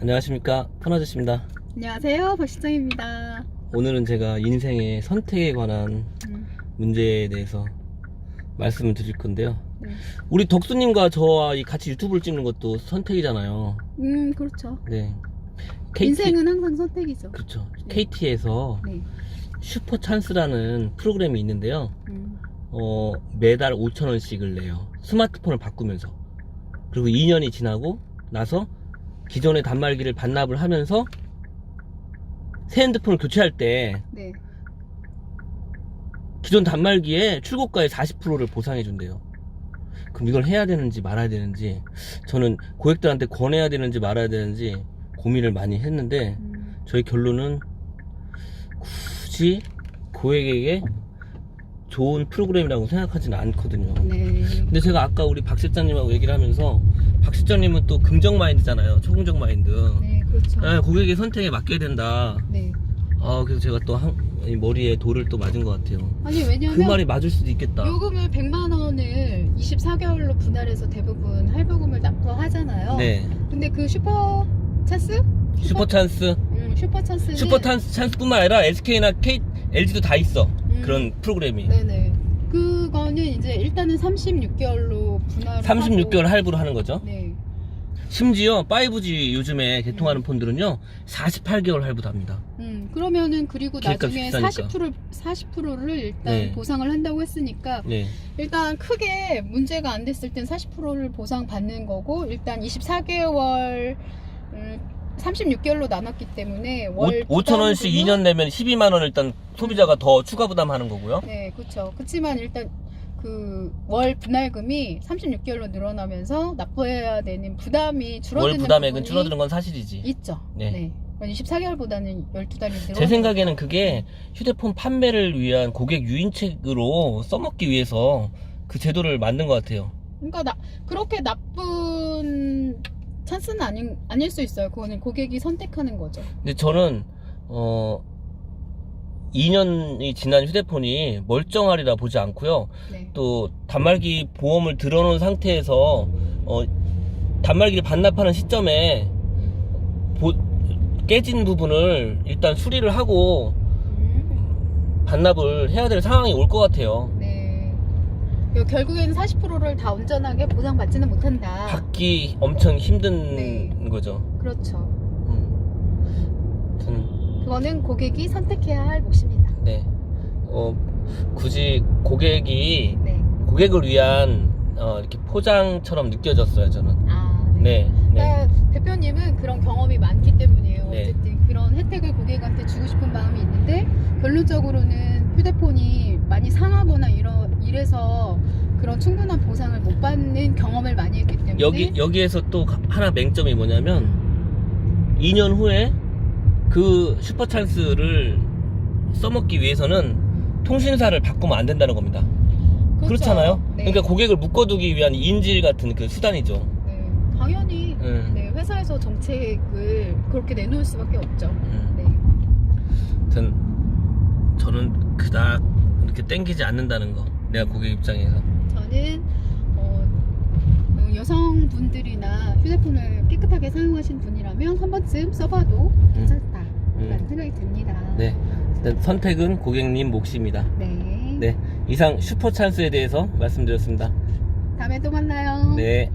안녕하십니까 펀아저씨입니다 안녕하세요, 박시정입니다. 오늘은 제가 인생의 선택에 관한 음, 문제에 대해서 말씀을 드릴 건데요 네. 우리 덕수님과 저와 이 같이 유튜브를 찍는 것도 선택이잖아요 음, 그렇죠. 네 KT, 인생은 항상 선택이죠. 그렇죠 네. KT에서 네. 슈퍼 찬스라는 프로그램이 있는데요 음, 어, 매달 5천원씩을 내요 스마트폰을 바꾸면서 그리고 2년이 지나고 나서 기존의 단말기를 반납을 하면서 새 핸드폰을 교체할 때 네. 기존 단말기에 출고가의 40%를 보상해 준대요. 그럼 이걸 해야 되는지 말아야 되는지 저는 고객들한테 권해야 되는지 말아야 되는지 고민을 많이 했는데 음, 저희 결론은 굳이 고객에게 좋은 프로그램이라고 생각하지는 않거든요. 네. 근데 제가 아까 우리 박 실장님하고 얘기를 하면서 박 실장님은 또 긍정 마인드잖아요. 초긍정 마인드. 네, 그렇죠. 아, 고객의 선택에 맡겨야 된다. 네. 아 그래서 제가 또 한, 이 머리에 돌을 또 맞은 것 같아요. 아니, 그 왜냐면 말이 맞을 수도 있겠다. 요금을 100만 원을 24개월로 분할해서 대부분 할부금을 납부하잖아요. 네. 근데 그 슈퍼 찬스? 슈퍼 찬스, 음, 슈퍼 찬스는 슈퍼 찬스, 찬스뿐만 아니라 SK나 K, LG도 다 있어. 음, 그런 프로그램이. 네네. 그거는 이제 일단은 36개월로 분할을 36개월 하고, 할부를 하는 거죠. 네. 심지어 5G 요즘에 개통하는 음. 폰들은요 48개월 할부도 합니다. 음, 그러면은 그리고 나중에 비싸니까. 40% 40%를 일단 네. 보상을 한다고 했으니까 네. 일단 크게 문제가 안 됐을 땐 40%를 보상 받는 거고 일단 24개월 음, 36개월로 나눴기 때문에 월 5천 원씩 부담금은- 2년 내면 12만 원 일단 소비자가 더 추가 부담하는 거고요. 네, 그렇죠. 그렇지만 일단 그 월 분할금이 36개월로 늘어나면서 납부해야 되는 부담이 줄어드는 월 부담액은 부분이 줄어드는 건 사실이지. 있죠. 네. 네. 24개월보다는 12달이 늘어. 제 생각에는 그게 휴대폰 판매를 위한 고객 유인책으로 써먹기 위해서 그 제도를 만든 것 같아요. 그러니까 나, 그렇게 나쁜 찬스는 아닌 아닐 수 있어요. 그거는 고객이 선택하는 거죠. 근데 저는 어 2년이 지난 휴대폰이 멀쩡하리라 보지 않고요. 네. 또 단말기 보험을 들어놓은 상태에서 어 단말기를 반납하는 시점에 보- 깨진 부분을 일단 수리를 하고 음, 반납을 해야 될 상황이 올 것 같아요. 네. 그 결국에는 40%를 다 온전하게 보상받지는 못한다. 받기 엄청 힘든 네. 거죠. 그렇죠. 음. 그거는 고객이 선택해야 할 몫입니다. 네. 어, 굳이 고객이 네. 고객을 위한 어, 이렇게 포장처럼 느껴졌어요, 저는. 아, 네. 네. 그러니까 대표님은 그런 경험이 많기 때문이에요. 네. 어쨌든 그런 혜택을 고객한테 주고 싶은 마음이 있는데 결론적으로는 휴대폰이 많이 상하거나 이러, 이래서 그런 충분한 보상을 못 받는 경험을 많이 했기 때문에 여기 여기에서 또 가- 하나 맹점이 뭐냐면 음, 2년 후에 그 슈퍼 찬스를 써먹기 위해서는 통신사를 바꾸면 안 된다는 겁니다. 그렇죠. 그렇잖아요 네. 그러니까 고객을 묶어두기 위한 인질 같은 그 수단이죠. 네. 당연히 음, 네, 회사에서 정책을 그렇게 내놓을 수밖에 없죠. 음. 네. 아무튼 저는 그닥 이렇게 땡기지 않는다는 거. 내가 고객 입장에서. 저는 어, 어, 여성분들이나 휴대폰을 깨끗하게 사용하신 분이라면 한 번쯤 써봐도 괜찮다라는 음. 생각이 듭니다. 네. 일단 선택은 고객님 몫입니다. 네. 네. 이상 슈퍼 찬스에 대해서 말씀드렸습니다. 다음에 또 만나요. 네.